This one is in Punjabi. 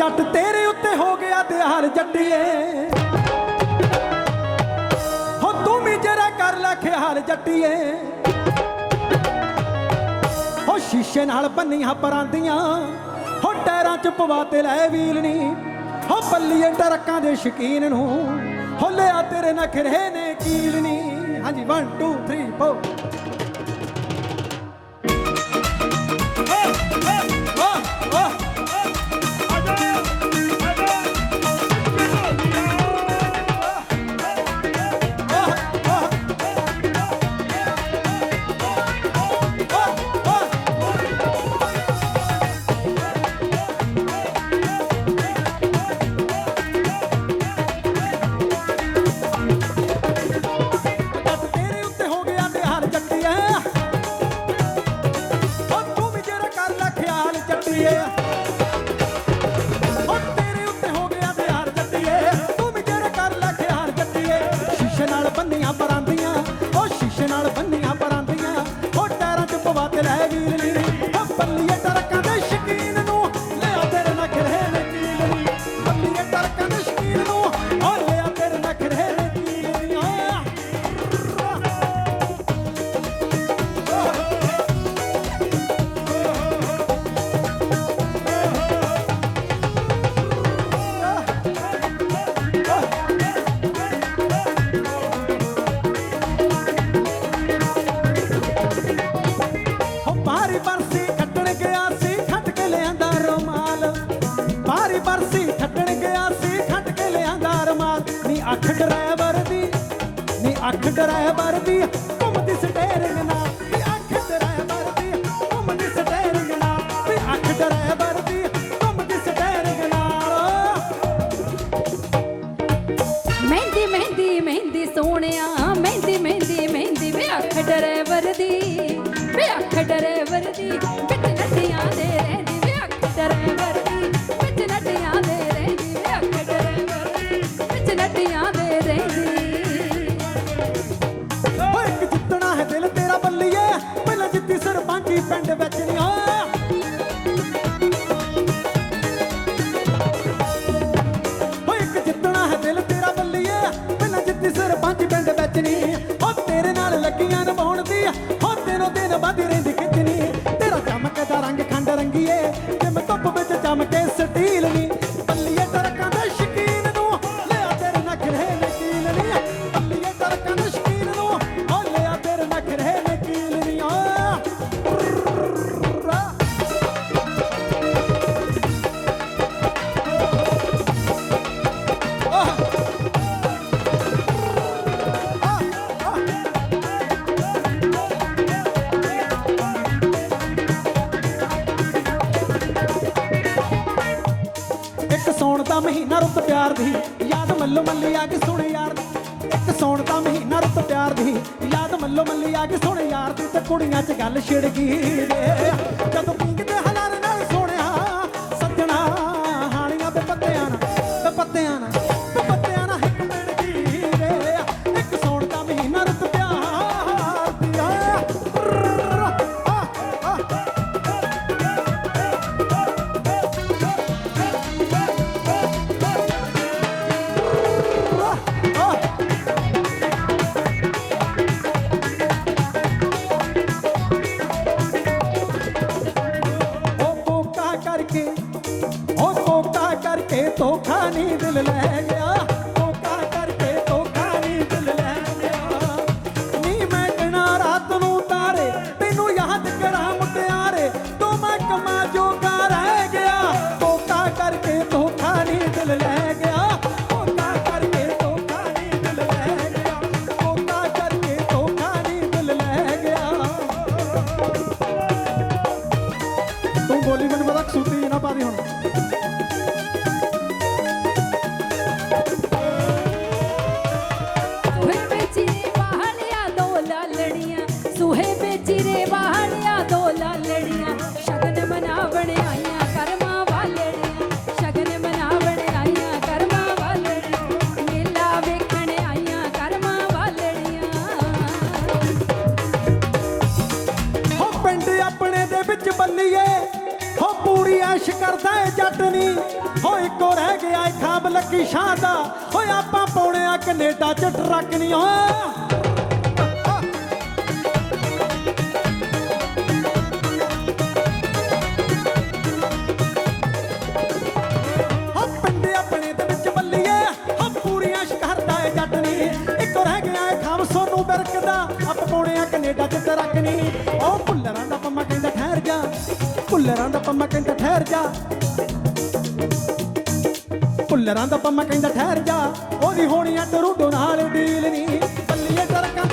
ਜੱਟ ਤੇਰੇ ਉੱਤੇ ਹੋ ਗਿਆ ਤੇ ਜੱਟੀਏ। ਹੋ ਤੂੰ ਵੀ ਜਰਾ ਕਰ ਲੈ ਖਿਆਲ ਜੱਟੀਏ। ਹੋ ਸ਼ੀਸ਼ੇ ਨਾਲ ਬੰਨੀਆਂ ਪਰਾਂਦੀਆਂ ਹੋ ਟੈਰਾਂ ਚ ਪਵਾ ਤੇ ਲੈ ਵੀਲਣੀ ਹੋ ਬੱਲੀਆਂ ਟਰੱਕਾਂ ਦੇ ਸ਼ਕੀਨ ਨੂੰ ਹੋ ਲਿਆ ਤੇਰੇ ਨਖਰੇ ਨੇ ਕੀਲਣੀ ਹਾਂਜੀ 1 2 3 4 ਬੰਨਿਆ ਪਰ ਲੱਖ ਡਰਾਈਵਰ ਦੀ ਨੱਚਣੀ ਹੋ ਤੇਰੇ ਨਾਲ ਲੱਗੀਆਂ ਨਵਾਉਣ ਦੀ ਹੋ ਦਿਨੋਂ ਦਿਨ ਵੱਧ ਰਹਿੰਦੀ ਦਾ ਮਹੀਨਾ ਰੁੱਤ ਪਿਆਰ ਦੀ। ਯਾਦ ਮੱਲੋ ਮੱਲੀ ਆ ਕੇ ਸੋਹਣੇ ਯਾਰ। ਦੀ ਇੱਕ ਸੌਣ ਮਹੀਨਾ ਰੁੱਤ ਪਿਆਰ ਦੀ। ਯਾਦ ਮੱਲੋ ਮੱਲੀ ਆ ਕੇ ਸੋਹਣੇ ਯਾਰ। ਦੀ ਤੇ ਕੁੜੀਆਂ 'ਚ ਗੱਲ ਛਿੜ ਗਈ ਵੇ। ਜਦੋਂ ਪਿੰਗਦੇ ਹਲਾਰ ਨਾਲ ਸੋਹਣਿਆ, ਸੱਜਣਾ ਹਾਣੀਆਂ ਤੇ ਪੱਤਿਆਂ ਨਾਲ, ਤੇ ਪੱਤਿਆਂ ਨਾਲ। ਧੋਖਾ ਨਹੀਂ ਦਿਲ ਲੈ ਵਿੱਚ ਬੰਨੀਏ। ਹੋ ਪੂਰੀ ਐਸ਼ ਕਰਦਾ ਏ ਜੱਟ ਨੀ। ਹੋ ਇੱਕੋ ਰਹਿ ਗਿਆ ਏ ਖਾਬ ਲੱਕੀ ਸ਼ਾਹ ਦਾ। ਓਏ ਆਪਾਂ ਪਾਉਣਿਆ ਕੈਨੇਡਾ ਚ ਟਰੱਕ ਨੀ ਹੋ ਕੈਨੇਡਾ ਚ ਤਰਕਨੀ ਉਹ ਜਾ, ਭੁੱਲਰਾਂ ਦਾ ਪੰਮਾ ਕਹਿੰਦਾ ਠਹਿਰ ਜਾ। ਭੁੱਲਰਾਂ ਦਾ ਪੰਮਾ ਕਹਿੰਦਾ ਠਹਿਰ ਜਾ, ਉਹਦੀ ਹੋਣੀ ਟਰੂਡੋ ਨਾਲ ਡੀਲ ਨਹੀਂ ਬੱਲੀਏ ਟਰਕਾਂ